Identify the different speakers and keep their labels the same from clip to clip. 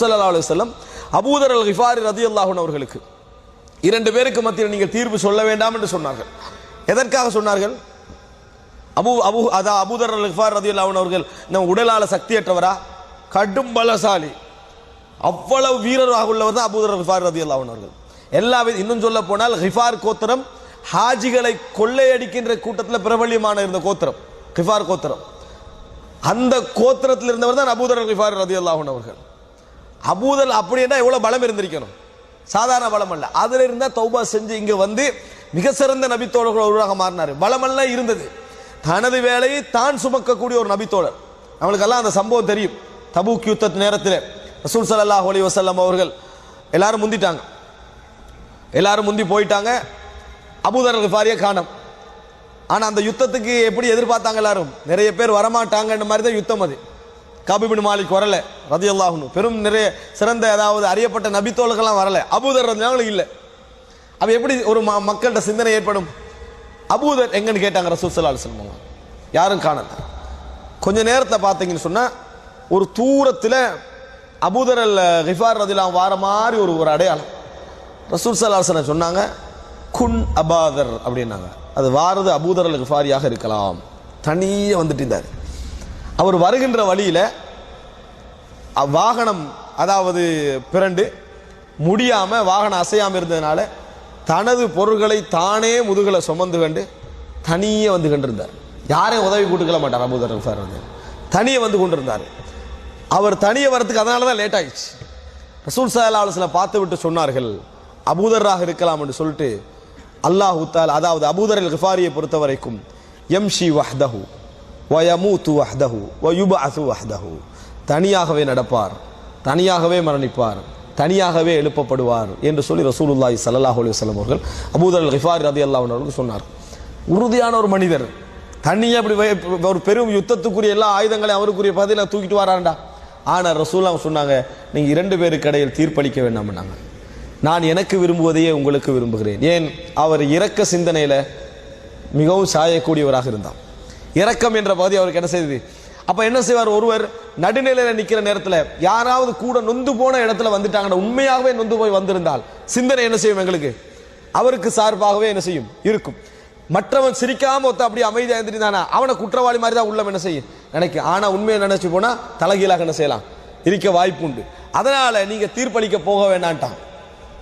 Speaker 1: சல்லா அலைஹி அபூதர் அல் ஹிஃபாரி ரதி அல்லாஹூன் அவர்களுக்கு. இரண்டு பேருக்கு மத்தியில் நீங்கள் தீர்ப்பு சொல்ல வேண்டாம் என்று சொன்னார்கள். எதற்காக சொன்னார்கள்? அபு அபு அதா அபூதர் அல் ஹிஃபார் ரதி அல்லாஹூன் அவர்கள் நம்ம உடலால சக்தியற்றவரா? கடும் பலசாலி. அவ்வளவு வீரராக உள்ளவர் தான் அபூதர் ஹிஃபார் ரதி அல்லாஹூன் அவர்கள். எல்லா இன்னும் சொல்ல போனால் கிஃபார் கோத்திரம் ஹாஜிகளை கொள்ளையடிக்கின்ற கூட்டத்தில் பிரபல்யமான இருந்த கோத்திரம். கிஃபார் கோத்திரம். அந்த கோத்திரத்தில் இருந்தவர் தான் அபூதர் கிஃபார் ரதி அன்ஹு அவர்கள். அபூதல் அப்படின்னா எவ்வளவு பலம் இருந்திருக்கணும்? சாதாரண பலம் அல்ல. அதுல இருந்தா தௌபா செஞ்சு இங்க வந்து மிக சிறந்த நபித்தோழர்கள் ஒருவராக மாறினார். பலமெல்லாம் இருந்தது. தனது வேலையை தான் சுமக்கக்கூடிய ஒரு நபித்தோழர். நம்மளுக்கெல்லாம் அந்த சம்பவம் தெரியும். தபூக் யுத்த நேரத்தில் ரசூல் சல்லாஹ் அலி வசல்லம் அவர்கள் எல்லாரும் முந்திட்டாங்க. எல்லாரும் முந்தி போயிட்டாங்க. அபூதர் கிஃபாரியை காணம். ஆனால் அந்த யுத்தத்துக்கு எப்படி எதிர்பார்த்தாங்க எல்லாரும்? நிறைய பேர் வரமாட்டாங்கன்ற மாதிரி தான் யுத்தம் அது. கபிபின் மாலிக் வரல ரதி பெரும் நிறைய சிறந்த அதாவது அறியப்பட்ட நபித்தோள்கள்லாம் வரல. அபூதர் ரதியல்லாஹு இல்லை. அப்போ எப்படி ஒரு ம- மக்கள்கிட்ட சிந்தனை ஏற்படும்? அபூதர் எங்கன்னு கேட்டாங்க ரசூல் ஸல்லல்லாஹு யாரும் காணல. கொஞ்ச நேரத்தில் பார்த்தீங்கன்னு சொன்னால் ஒரு தூரத்தில் அபூதர் அல் ஹிஃபார் ரதிலாம் வார மாதிரி ஒரு ஒரு அடையாளம். ரசூல் சல்லா சொன்னாங்க குன் அபாதர் அப்படின்னாங்க. அது வாரது அபூதர் அல் ஹிஃபாரியாக இருக்கலாம். தனியே வந்துட்டு இருந்தார். அவர் வருகின்ற வழியில் வாகனம் அதாவது பிறண்டு முடியாமல் வாகனம் அசையாமல் இருந்ததுனால தனது பொருள்களை தானே முதுகலை சுமந்து கண்டு தனியே வந்து கொண்டிருந்தார். யாரையும் உதவி கூட்டுக்கல மாட்டார் அபூதர் சார் வந்து. தனியே வந்து கொண்டிருந்தார். அவர் தனியே வரத்துக்கு அதனால தான் லேட் ஆயிடுச்சு. ரசூல் சல்லா அலுவலம் பார்த்து விட்டு சொன்னார்கள் அபூதராக இருக்கலாம் என்று சொல்லிட்டு அல்லாஹூத்தால் தால் அதாவது அபூதர் அல் கிஃபாரியை பொறுத்த வரைக்கும் எம்ஷி வஹ்தஹூ. வயமூத்து வஹ்தஹு வயுபஅசு வஹ்தஹு. தனியாகவே நடப்பார் தனியாகவே மரணிப்பார் தனியாகவே எழுப்பப்படுவார் என்று சொல்லி ரசூலுல்லாஹி சல்லாஹ் அலி வல்லம் அவர்கள் அபூதர் ஹிஃபார் ரதி ரதியல்லாஹு சொன்னார். உறுதியான ஒரு மனிதர் தனியாக அப்படி ஒரு பெரும் யுத்தத்துக்குரிய எல்லா ஆயுதங்களையும் அவருக்குரிய பதில தூக்கிட்டு வராண்டா ஆனால் ரசூல் அவங்க சொன்னாங்க நீங்கள் இரண்டு பேருக்கு இடையில் தீர்ப்பளிக்க வேண்டாம்னாங்க. நான் எனக்கு விரும்புவதையே உங்களுக்கு விரும்புகிறேன். ஏன்? அவர் இறக்க சிந்தனையில் மிகவும் சாயக்கூடியவராக இருந்தார். இறக்கம் என்ற பகுதி அவருக்கு என்ன செய்தது? அப்போ என்ன செய்வார்? ஒருவர் நடுநிலையில நிற்கிற நேரத்தில் யாராவது கூட நொந்து போன இடத்துல வந்துட்டாங்கன்னா உண்மையாகவே நொந்து போய் வந்திருந்தால் சிந்தனை என்ன செய்யும் எங்களுக்கு? அவருக்கு சார்பாகவே என்ன செய்யும்? இருக்கும். மற்றவன் சிரிக்காம ஒத்த அப்படி அமைதியாக இருந்துட்டானா அவனை குற்றவாளி மாதிரி தான் உள்ளம் என்ன செய்யும்? நினைக்கும். ஆனால் உண்மையை நினைச்சு போனால் தலைகீழாக என்ன செய்யலாம்? இருக்க வாய்ப்பு உண்டு. அதனால் நீங்கள் தீர்ப்பளிக்க போக வேண்டான்ட்டான்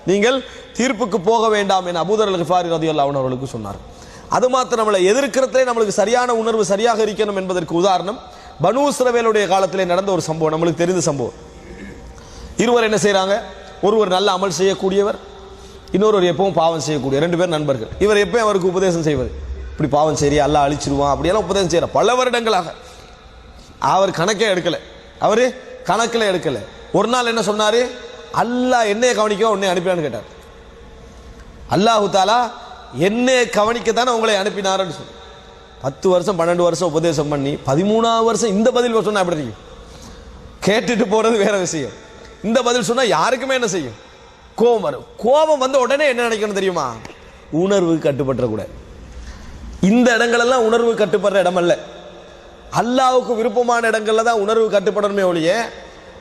Speaker 1: நீங்கள் தீர்ப்புக்கு போக வேண்டாம் என அபூதர் அல் கிஃபாரி அவன் அவர்களுக்கு சொன்னார் அது மாத்திரமல்ல எதிர்க்கிறதுலே நம்மளுக்கு சரியான உணர்வு சரியாக இருக்கணும் என்பதற்கு உதாரணம் பனு இஸ்ரவேலுடைய காலத்திலே நடந்த ஒரு சம்பவம் நம்மளுக்கு தெரிந்த சம்பவம். இருவர் என்ன செய்கிறாங்க ஒருவர் நல்ல அமல் செய்யக்கூடியவர் இன்னொருவர் எப்பவும் பாவம் செய்யக்கூடிய ரெண்டு பேர் நண்பர்கள். இவர் எப்பயும் அவருக்கு உபதேசம் செய்வது. இப்படி பாவம் சரி அல்லாஹ் அழிச்சிருவான் அப்படியெல்லாம் உபதேசம் செய்யற பல வருடங்களாக. அவர் கணக்கே எடுக்கலை. அவரு கணக்கில் எடுக்கலை. ஒரு நாள் என்ன சொன்னாரு? அல்லாஹ் என்னைய கவனிக்க உன்னை அனுப்பினான்னு கேட்டார். அல்லாஹு தாலா என்னை கவனிக்க தானே உங்களை அனுப்பினார்னு சொல்லி. பத்து வருஷம் பன்னெண்டு வருஷம் உபதேசம் பண்ணி பதிமூணாவது வருஷம் இந்த பதில் சொன்னால் எப்படி இருக்கும் கேட்டுட்டு போகிறது வேற விஷயம். இந்த பதில் சொன்னால் யாருக்குமே என்ன செய்யும்? கோபம் வரும். கோபம் வந்த உடனே என்ன நினைக்கணும் தெரியுமா? உணர்வு கட்டுப்பட்டுறக்கூடாது. இந்த இடங்களெல்லாம் உணர்வு கட்டுப்படுற இடம் அல்ல அல்லாவுக்கு விருப்பமான இடங்கள்ல தான் உணர்வு கட்டுப்படணுமே ஒழிய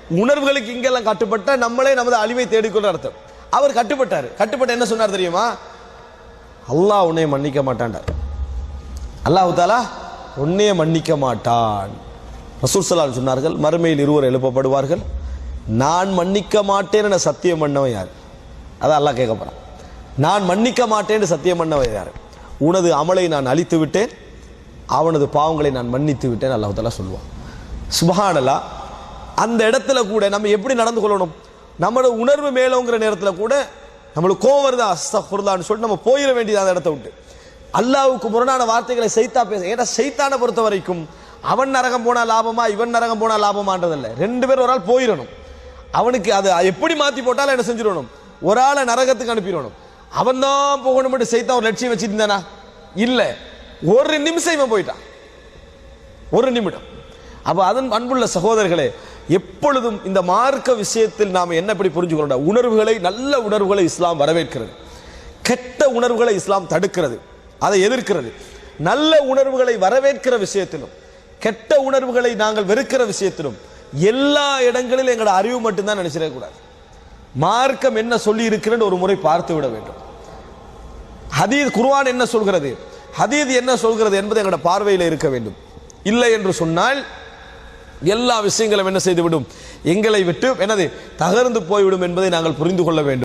Speaker 1: உணர்வுகளுக்கு இங்கெல்லாம் கட்டுப்பட்ட நம்மளே நமது அழிவை தேடிக்கொள்ள அர்த்தம். அவர் கட்டுப்பட்டார். கட்டுப்பட்ட என்ன சொன்னார் தெரியுமா? அல்லாஹ் உன்னை மன்னிக்க மாட்டான்டார் அல்லாஹு தாலா உன்னையே மன்னிக்க மாட்டான். ரசூல் சலால் சொன்னார்கள் மறுமையில் இருவர் எழுப்பப்படுவார்கள். நான் மன்னிக்க மாட்டேன் என சத்தியம் பண்ணவன் யார்? அதான் அல்லாஹ் கேட்க போகிறான் நான் மன்னிக்க மாட்டேன்னு சத்தியம் பண்ணவன் யார்? உனது அமலை நான் அழித்து விட்டேன் அவனது பாவங்களை நான் மன்னித்து விட்டேன் அல்லாஹ் தாலா சொல்லுவான். சுபஹானலா அந்த இடத்துல கூட நம்ம எப்படி நடந்து கொள்ளணும்? நம்மளோட உணர்வு மேலோங்கிற நேரத்தில் கூட நம்மளுக்கு கோவம் வருதா? அஸ்தஃபுர்லான்னு சொல்லிட்டு நம்ம போயிட வேண்டியது அந்த இடத்த விட்டு. அல்லாவுக்கு முரணான வார்த்தைகளை சைத்தா பேச ஏன்னா சைத்தானை பொறுத்த வரைக்கும் அவன் நரகம் போனால் லாபமா இவன் நரகம் போனால் லாபமான்றதில்லை. ரெண்டு பேரும் ஒரு ஆள் போயிடணும். அவனுக்கு அது எப்படி மாற்றி போட்டாலும் என்ன செஞ்சிடணும்? ஒரு ஆளை நரகத்துக்கு அனுப்பிடணும். அவன் தான் போகணும் சைத்தா ஒரு லட்சியம் வச்சுட்டு இருந்தானா? இல்லை. ஒரு நிமிஷம் இவன் போயிட்டான். ஒரு நிமிடம். அப்போ அதன் அன்புள்ள சகோதரர்களே எப்பொழுதும் இந்த மார்க்க விஷயத்தில் நாம் என்ன இப்படி புரிஞ்சு உணர்வுகளை நல்ல உணர்வுகளை இஸ்லாம் வரவேற்கிறது. கெட்ட உணர்வுகளை இஸ்லாம் தடுக்கிறது. அதை எதிர்க்கிறது. நல்ல உணர்வுகளை வரவேற்கிற விஷயத்திலும் கெட்ட உணர்வுகளை நாங்கள் வெறுக்கிற விஷயத்திலும் எல்லா இடங்களிலும் எங்களோட அறிவு மட்டும்தான் நினைச்சிடக்கூடாது மார்க்கம் என்ன சொல்லி இருக்கிறது ஒரு முறை பார்த்து விட வேண்டும். ஹதீத் குர்வான் என்ன சொல்கிறது? ஹதீத் என்ன சொல்கிறது என்பது எங்களோட பார்வையில் இருக்க வேண்டும். இல்லை என்று சொன்னால் எல்லா விஷயங்களும் என்ன செய்துவிடும்? எங்களை விட்டு எனது தகர்ந்து போய்விடும் என்பதை நாங்கள் புரிந்து கொள்ள வேண்டும்.